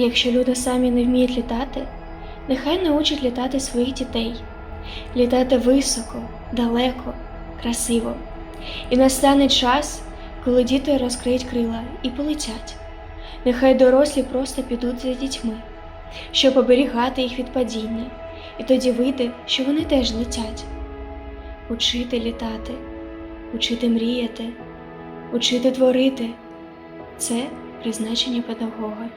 Якщо люди самі не вміють літати, нехай научать літати своїх дітей, літати високо, далеко, красиво. І настане час, коли діти розкриють крила і полетять. Нехай дорослі просто підуть за дітьми, щоб оберігати їх від падіння, і тоді вийде, що вони теж летять. Учити літати, учити мріяти, учити творити це призначення педагога.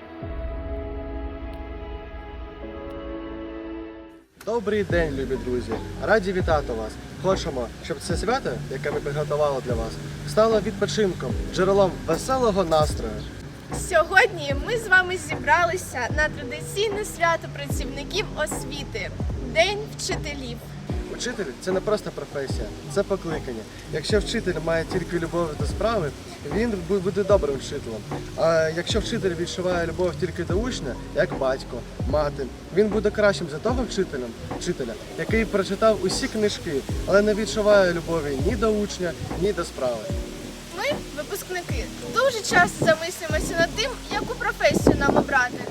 Добрий день, любі друзі! Раді вітати вас! Хочемо, щоб це свято, яке ми приготували для вас, стало відпочинком, джерелом веселого настрою. Сьогодні ми з вами зібралися на традиційне свято працівників освіти День вчителів. Учитель це не просто професія, це покликання. Якщо вчитель має тільки любов до справи, він буде добрим вчителем. А якщо вчитель відчуває любов тільки до учня, як батько, мати, він буде кращим за того вчителем, вчителя, який прочитав усі книжки, але не відчуває любові ні до учня, ні до справи. Ми, випускники, дуже часто замислюємося над тим, яку професію нам обрати.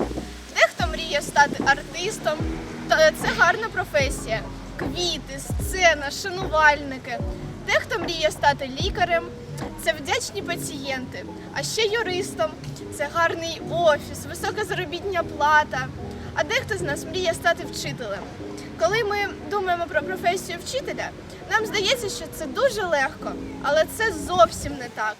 Дехто мріє стати артистом, та це гарна професія. Квіти, сцена, шанувальники. Дехто мріє стати лікарем, це вдячні пацієнти. А ще юристом це гарний офіс, висока заробітня плата. А дехто з нас мріє стати вчителем. Коли ми думаємо про професію вчителя, нам здається, що це дуже легко, але це зовсім не так.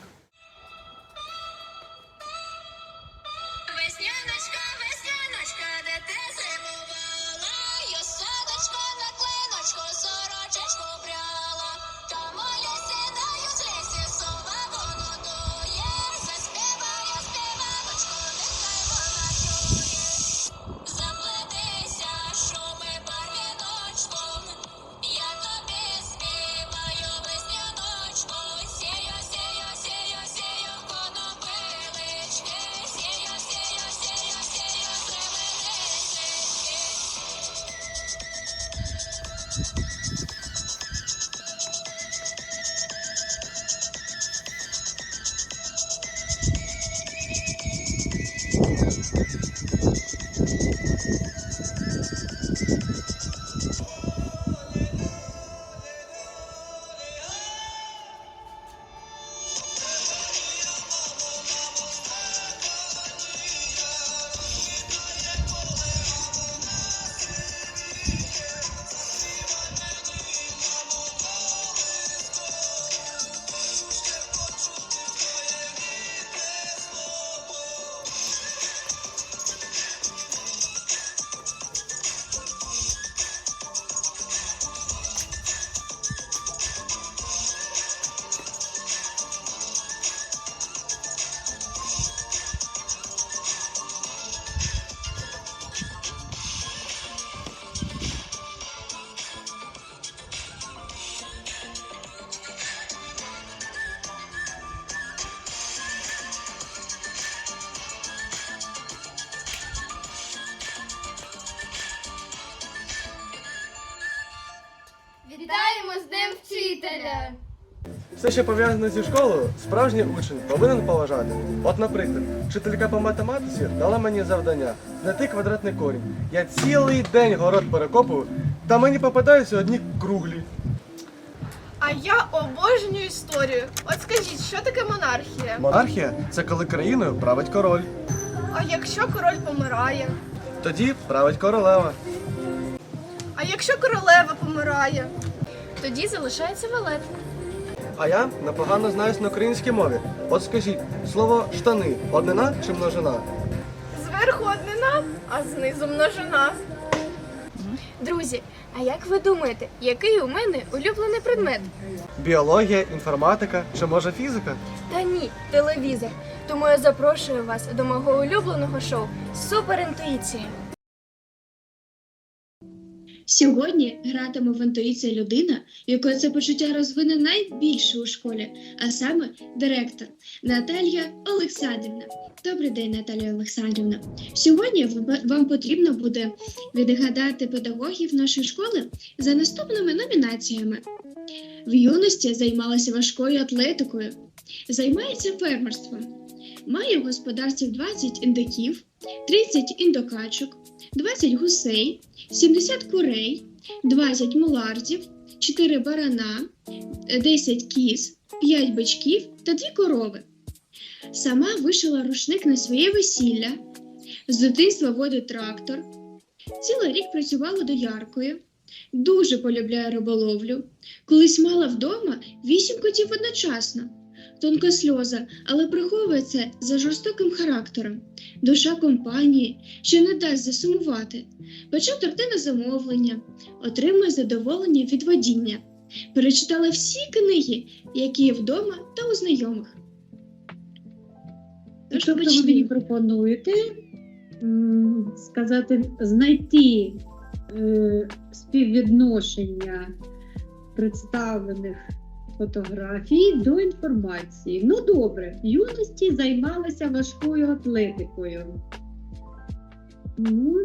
Все, що пов'язане зі школою, справжній учень повинен поважати. От, наприклад, вчителька по математиці дала мені завдання знайти квадратний корінь. Я цілий день город перекопую, та мені попадаються одні круглі. А я обожнюю історію. От скажіть, що таке монархія? Монархія це коли країною править король. А якщо король помирає? Тоді править королева. А якщо королева помирає? Тоді залишається валет. А я непогано знаюсь на українській мові. От скажіть, слово штани однина чи множина? Зверху однина, а знизу множина. Друзі, а як ви думаєте, який у мене улюблений предмет? Біологія, інформатика чи може фізика? Та ні, телевізор. Тому я запрошую вас до мого улюбленого шоу Суперінтуїція. Сьогодні гратиме в інтуїція людина, якої це почуття розвине найбільше у школі, а саме директор Наталія Олександрівна. Добрий день, Наталія Олександрівна. Сьогодні вам потрібно буде відгадати педагогів нашої школи за наступними номінаціями. В юності займалася важкою атлетикою, займається фермерством, має в господарстві 20 індиків, 30 індокачок, 20 гусей, 70 курей, 20 мулардів, 4 барана, 10 кіз, 5 бичків та 2 корови. Сама вишила рушник на своє весілля, з дитинства водить трактор, цілий рік працювала дояркою, дуже полюбляє риболовлю. Колись мала вдома вісім котів одночасно. Тонка сльоза, але приховує це за жорстоким характером. Душа компанії, що не дасть засумувати. Пече торти на замовлення, отримує задоволення від водіння. Перечитала всі книги, які є вдома та у знайомих. Тож Тобто ви мені пропонуєте сказати, знайти е, співвідношення представлених фотографій до інформації. Ну добре, в юності займалася важкою атлетикою. Ну,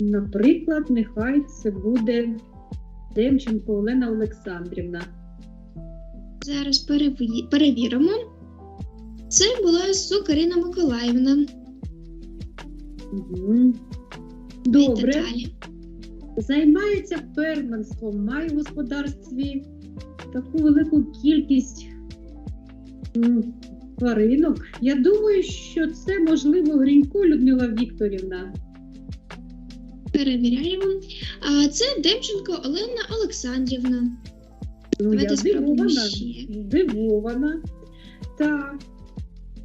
наприклад, нехай це буде Демченко Олена Олександрівна. Зараз переві- перевіримо. Це була Сукарина Миколаївна. Дві Добре. займається фермерством, має в господарстві таку велику кількість тваринок. Я думаю, що це можливо Грінько Людмила Вікторівна. Перевіряємо. А це Демченко Олена Олександрівна. Ну, Давайте я ще. Здивована. Так.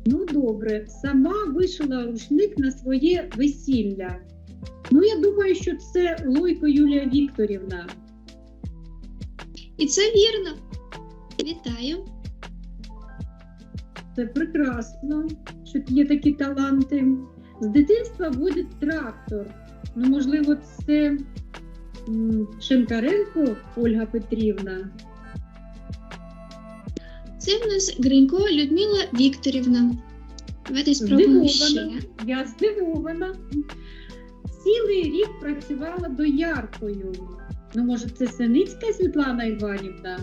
Ну добре, сама вишила рушник на своє весілля. Ну, я думаю, що це Лойко Юлія Вікторівна. І це вірно. Вітаю. Це прекрасно, що є такі таланти. З дитинства водить трактор. Ну, можливо, це Шинкаренко Ольга Петрівна. Це в нас Гринько Людмила Вікторівна. Давайте спробуємо ще. Я здивована. Цілий рік працювала дояркою. Ну, може, це Синицька Світлана Іванівна?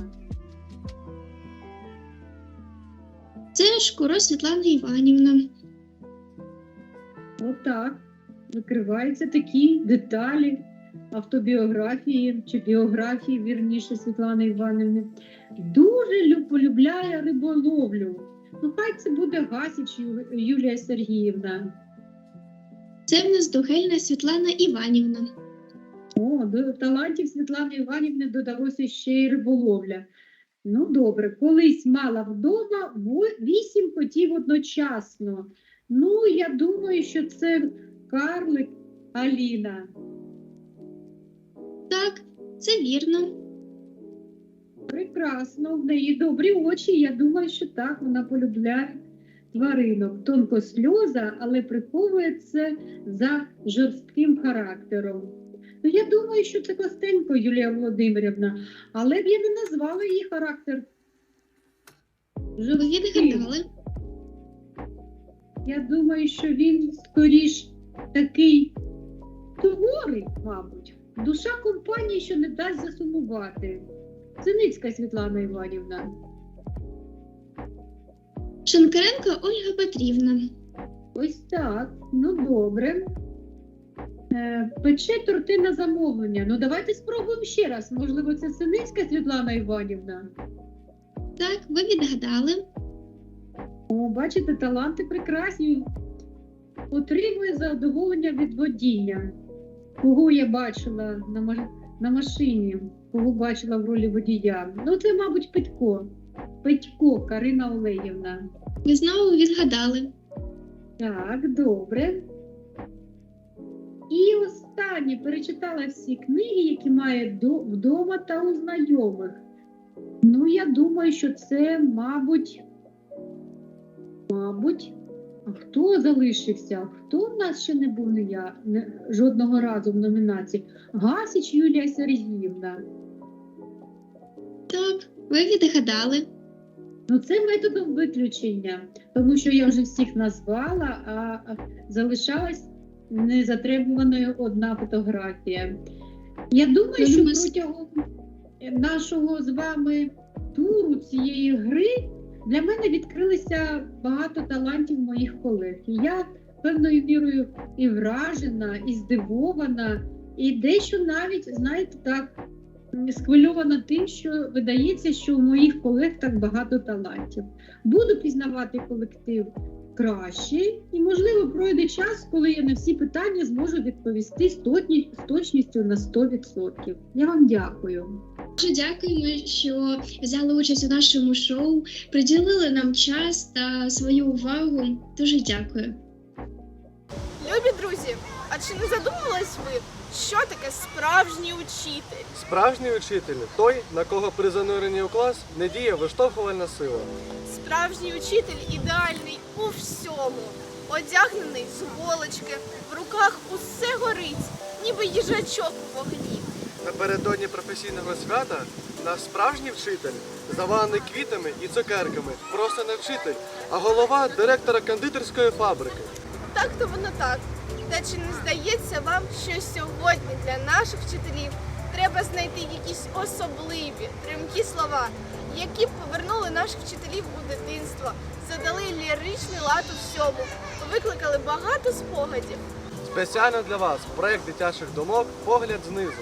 Це Шкуро Світлана Іванівна. Отак. Викриваються такі деталі автобіографії чи біографії, вірніше, Світлани Іванівни. Дуже полюбляє риболовлю. Ну, хай це буде Гасіч Юлія Сергіївна. Це в нас Дугельна Світлана Іванівна. О, до талантів Світлани Іванівни додалося ще й риболовля. Ну, добре, колись мала вдома вісім котів одночасно. Ну, я думаю, що це карлик Аліна. Так, це вірно. Прекрасно, в неї добрі очі. Я думаю, що так, вона полюбляє тваринок. Тонко сльоза, але приховує це за жорстким характером. Ну, я думаю, що це Костенко Юлія Володимирівна, але б я не назвала її характер. Я думаю, що він скоріш такий суворий, мабуть. Душа компанії, що не дасть засумувати. Синицька Світлана Іванівна. Шинкаренко Ольга Петрівна. Ось так. Ну добре. Е, пече торти на замовлення. Ну давайте спробуємо ще раз. Можливо, це Синицька Світлана Іванівна. Так, ви відгадали. О, бачите, таланти прекрасні. Отримує задоволення від водіння. Кого я бачила на, на машині, кого бачила в ролі водія. Ну, це, мабуть, Петько. Петько Карина Олеївна. Ви знову відгадали. Так, добре. І останнє перечитала всі книги, які має вдома та у знайомих. Ну, я думаю, що це, мабуть, мабуть, а хто залишився? Хто в нас ще не був не я, не, жодного разу в номінації? Гасіч Юлія Сергіївна. Так, ви відгадали. Ну, це методом виключення, тому що я вже всіх назвала, а а залишалась незатребуваною одна фотографія. Я думаю, Я що думаю, протягом нашого з вами туру цієї гри Для мене відкрилися багато талантів моїх колег. І я певною мірою і вражена, і здивована, і дещо навіть, знаєте, так схвильована тим, що видається, що у моїх колег так багато талантів. Буду пізнавати колектив краще, і, можливо, пройде час, коли я на всі питання зможу відповісти з точністю на 100%. Я вам дякую. Дуже дякуємо, що взяли участь у нашому шоу, приділили нам час та свою увагу. Дуже дякую. Любі друзі, а чи не задумувались ви, що таке справжній учитель? Справжній учитель той, на кого при зануренні у клас не діє виштовхувальна сила. Справжній учитель ідеальний у всьому. Одягнений з голочки, в руках усе горить, ніби їжачок у вогні. Напередодні професійного свята наш справжній вчитель завалений квітами і цукерками. Просто не вчитель, а голова директора кондитерської фабрики. Так то воно так. Та чи не здається вам, що сьогодні для наших вчителів треба знайти якісь особливі, тремкі слова, які б повернули наших вчителів у дитинство, задали ліричний лад у всьому, викликали багато спогадів. Спеціально для вас проект дитячих думок Погляд знизу.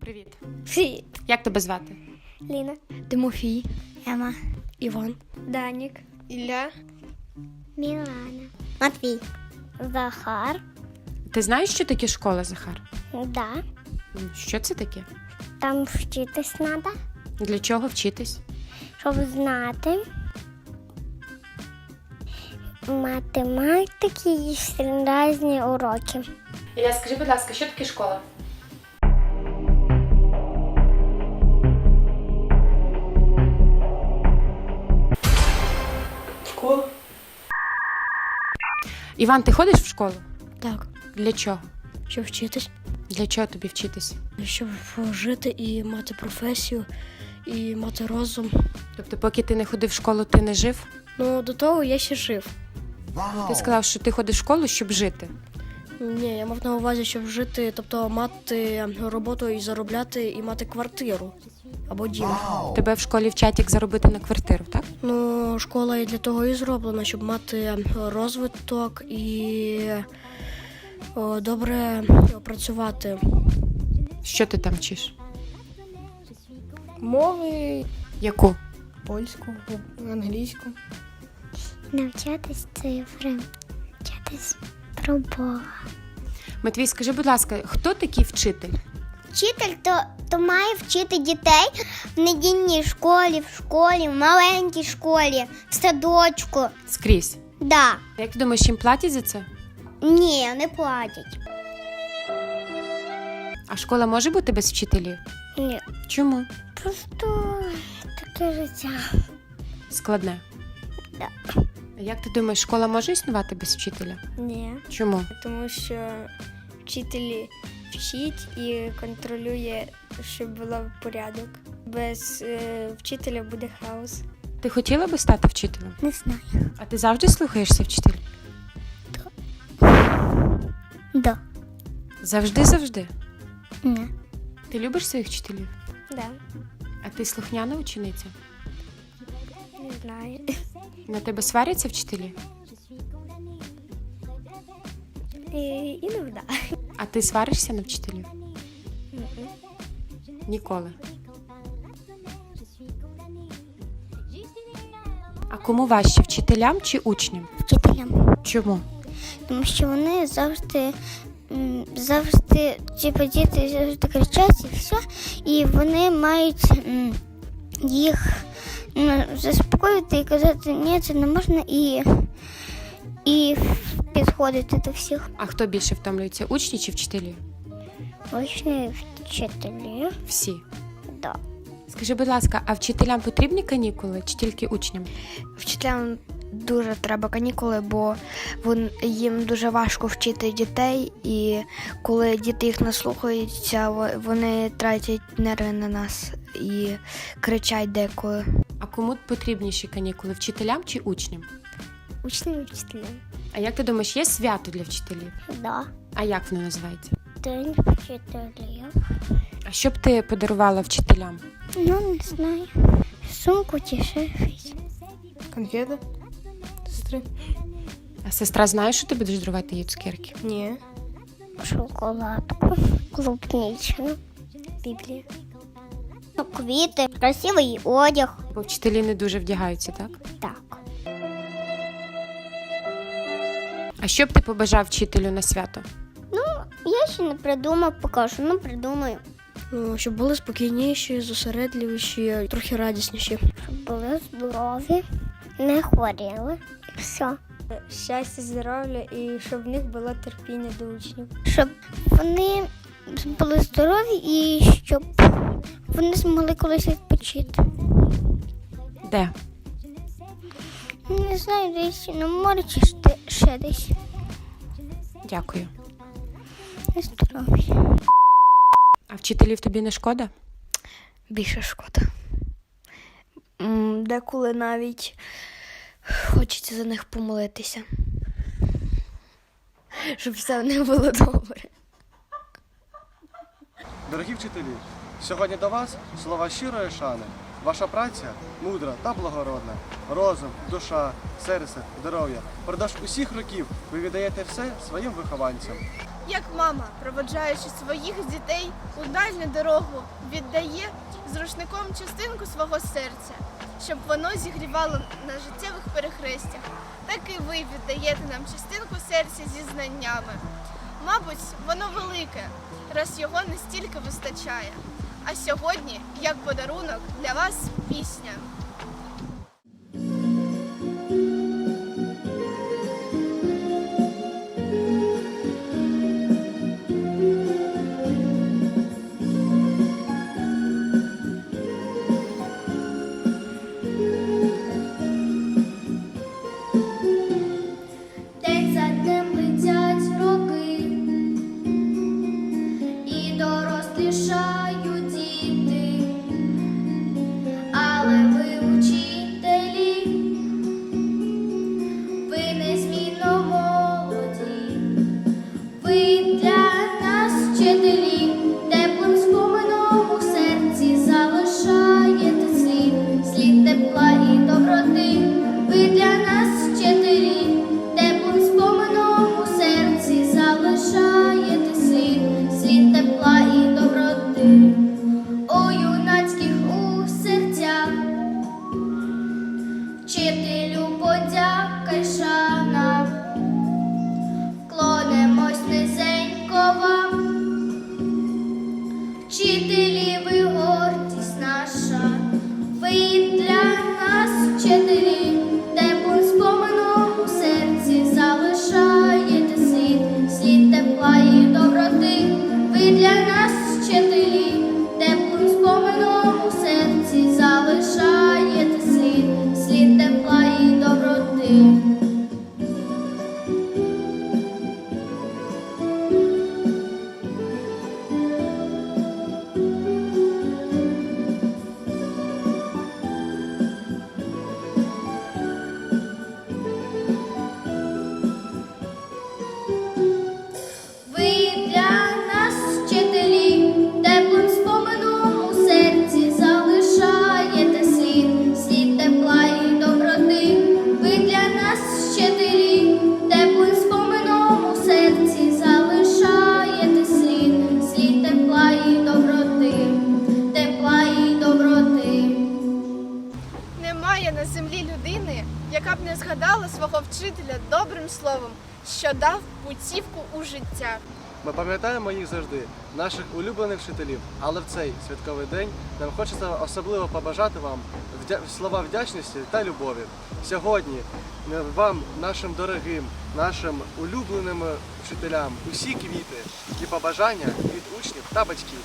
Привіт. Привіт, Як тебе звати? Ліна, Тимофій, Ема, Іван, Данік, Ілля, Мілана, Матвій, Захар, Ти знаєш, що таке школа, Захар? да, Що це таке? там вчитись треба, Для чого вчитись? щоб знати. Математики і різні уроки. Ілля, скажи, будь ласка, що таке школа? Школа? Іван, ти ходиш в школу? так, Для чого? щоб вчитись, Для чого тобі вчитись? щоб жити і мати професію, і мати розум. Тобто, поки ти не ходив в школу, ти не жив? Ну, до того я ще жив. Ти сказав, що ти ходиш в школу, щоб жити. Ні, я мав на увазі, щоб жити, тобто мати роботу і заробляти, і мати квартиру або дім. Тебе в школі вчать, як заробити на квартиру, так? Ну, школа і для того і зроблена, щоб мати розвиток і о, добре працювати. Що ти там вчиш? Мови Яку? польську, англійську. Навчатись цифри, вчатись про Бога. Матвій, скажи, будь ласка, хто такий вчитель? Вчитель то, то має вчити дітей в недільній школі, в школі, в маленькій школі, в садочку. Скрізь. Да. Як ти думаєш, їм платять за це? Ні, не платять. А школа може бути без вчителів? Ні. Чому? Просто таке життя. Складне. Да. А як ти думаєш, школа може існувати без вчителя? Ні, Чому? тому що вчителі вчить і контролює, щоб було порядок. Без е, вчителя буде хаос. Ти хотіла би стати вчителем? Не знаю. А ти завжди слухаєшся вчителя? Да. Завжди, завжди. Не. Ти любиш своїх вчителів? Да, А ти слухняна учениця? не знаю. На тебе сваряться вчителі? І, іноді. А ти сваришся на вчителів? Ніколи. А кому важче вчителям чи учням? Вчителям. Чому? Тому що вони завжди. Завжди, типу, діти завжди кричать і все, і вони мають їх ну, заспокоїти і казати, ні, це не можна, і, і підходити до всіх. А хто більше втомлюється? Учні чи вчителі? Учні вчителі. Всі. Да. Скажи, будь ласка, а вчителям потрібні канікули чи тільки учням? Вчителям дуже треба канікули, бо вон, їм дуже важко вчити дітей, і коли діти їх не слухаються, во- вони тратять нерви на нас і кричать деколи. А кому потрібніші канікули? Вчителям чи учням? Учні і вчителі. А як ти думаєш, є свято для вчителів? Да. А як воно називається? День вчителів. А що б ти подарувала вчителям? Ну, не знаю. Сумку чи ще щось. Конфети? Сестри? А сестра знає, що ти будеш дарувати їй цукерки? Ні. Шоколадку, клубничну, Біблію. Квіти, красивий одяг. Бо вчителі не дуже вдягаються, так? Так. А що б ти побажав вчителю на свято? Ну, Я ще не придумав, покажу, ну придумаю. Ну, щоб були спокійніші, зосередливіші, трохи радісніші. Щоб були здорові, не хворіли. Все. Щастя, здоров'я і щоб в них було терпіння до учнів. Щоб вони були здорові і щоб вони змогли колись відпочити. Де? Не знаю, десь на морі чи ще- десь. Дякую. Здорові. А вчителів тобі не шкода? Більше шкода. Деколи навіть хочеться за них помолитися. Щоб все в них було добре. Дорогі вчителі, сьогодні до вас слова щирої шани. Ваша праця мудра та благородна. Розум, душа, серце, здоров'я. Продовж усіх років ви віддаєте все своїм вихованцям. Як мама, проводжаючи своїх дітей у дальню дорогу, віддає з рушником частинку свого серця, щоб воно зігрівало на життєвих перехрестях. Так і ви віддаєте нам частинку серця зі знаннями. Мабуть, воно велике, раз його не стільки вистачає. А сьогодні, як подарунок, для вас пісня. Пам'ятаємо їх завжди, наших улюблених вчителів, але в цей святковий день нам хочеться особливо побажати вам слова вдячності та любові. Сьогодні е, вам, нашим дорогим, нашим улюбленим е, вчителям, усі квіти і побажання від учнів та батьків.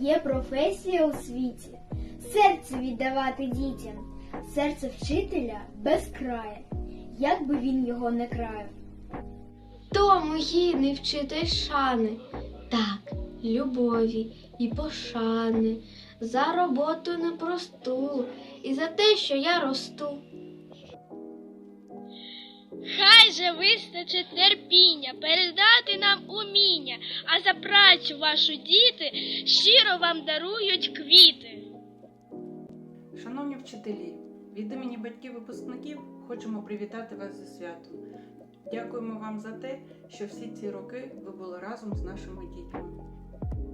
Є професія у світі серце віддавати дітям, серце вчителя безкрає, як би він його не краяв. Тому гідний вчитель шани, так, любові і пошани, за роботу непросту і за те, що я росту. Хай же вистачить терпіння, передати нам уміння, а за працю вашу діти щиро вам дарують квіти. Шановні вчителі, від імені батьків випускників хочемо привітати вас зі святом. Дякуємо вам за те, що всі ці роки ви були разом з нашими дітьми.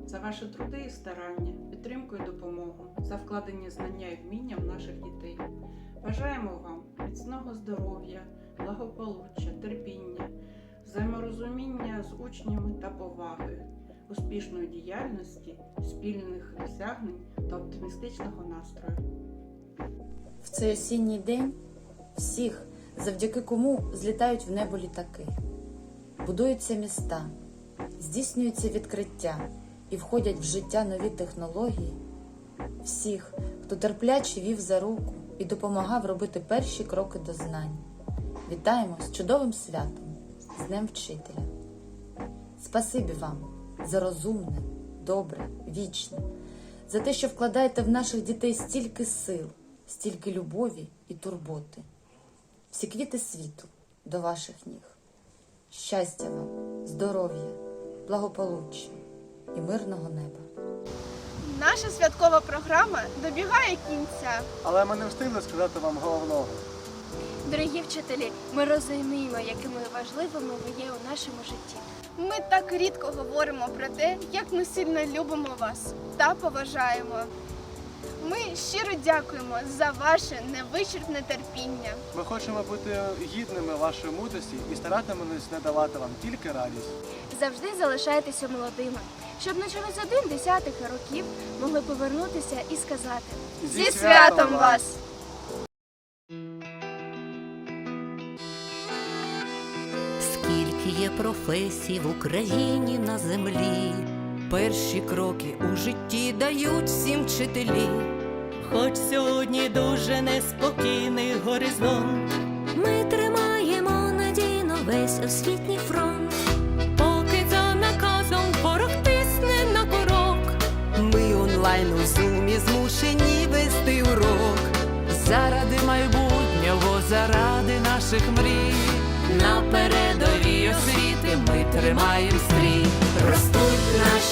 За ваші труди і старання, підтримку і допомогу, за вкладені знання і вміння в наших дітей. Бажаємо вам міцного здоров'я, благополуччя, терпіння, взаєморозуміння з учнями та поваги, успішної діяльності, спільних досягнень та оптимістичного настрою. В цей осінній день всіх, завдяки кому злітають в небо літаки, будуються міста, здійснюються відкриття і входять в життя нові технології. Всіх, хто терпляче вів за руку і допомагав робити перші кроки до знань. Вітаємо з чудовим святом, з Днем Вчителя. Спасибі вам за розумне, добре, вічне, за те, що вкладаєте в наших дітей стільки сил, стільки любові і турботи. Всі квіти світу до ваших ніг. Щастя вам, здоров'я, благополуччя і мирного неба. Наша святкова програма добігає кінця. Але ми не встигли сказати вам головного. Дорогі вчителі, ми розуміємо, якими важливими ви є у нашому житті. Ми так рідко говоримо про те, як ми сильно любимо вас та поважаємо. Ми щиро дякуємо за ваше невичерпне терпіння. Ми хочемо бути гідними вашої мудрості і старатимемось не давати вам тільки радість. Завжди залишайтеся молодими, щоб не через один десятих років могли повернутися і сказати Зі святом вас! Скільки є професій в Україні на землі, перші кроки у житті дають всім вчителі. Хоч сьогодні дуже неспокійний горизонт, ми тримаємо надійно весь освітній фронт. Поки за наказом ворог тисне на курок, ми онлайн у зумі змушені вести урок. Заради майбутнього, заради наших мрій. На передовій освіти ми тримаєм стрій.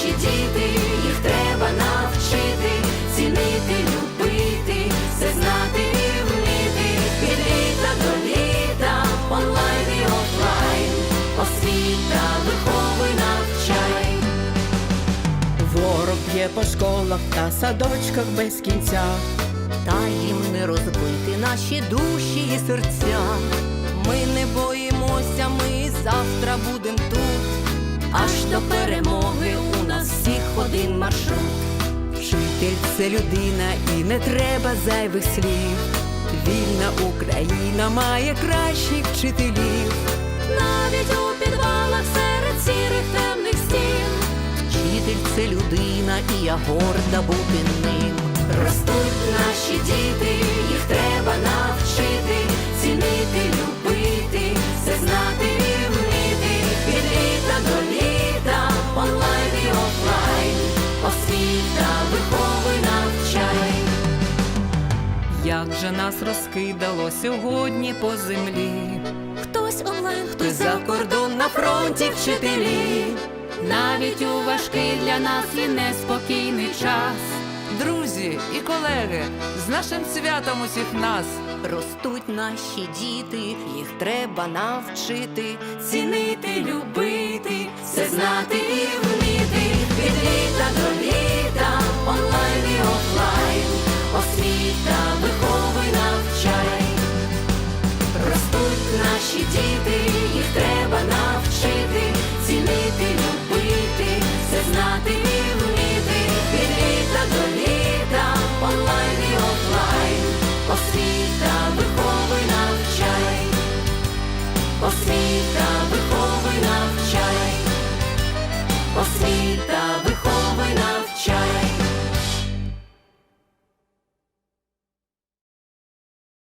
Наші діти, їх треба навчити, цінити, любити, все знати і вміти. Від літа до літа, онлайн і офлайн, освіта, виховуй, навчай. Ворог б'є по школах та садочках без кінця. Та їм не розбити наші душі і серця. Ми не боїмося, ми завтра будем тут. Аж до перемоги у нас всіх один маршрут. Вчитель це людина і не треба зайвих слів. Вільна Україна має кращих вчителів. Навіть у підвалах серед сірих темних стін. Вчитель це людина, і я горда бути ним. Ростуть наші діти, їх треба навчити, же нас розкидало сьогодні по землі? Хтось онлайн, хтось за кордон на фронті вчителі. Навіть у важкий для нас і неспокійний час. Друзі і колеги, з нашим святом усіх нас ростуть наші діти, їх треба навчити, цінити, любити, все знати і вміти. Від літа до літа, онлайн і офлайн, освіта, виховуй, наші діти, їх треба навчити, цінити, любити, все знати і вміти. Від літа до літа, онлайн і офлайн, освіта, виховуй, навчай, освіта, виховуй, навчай, освіта,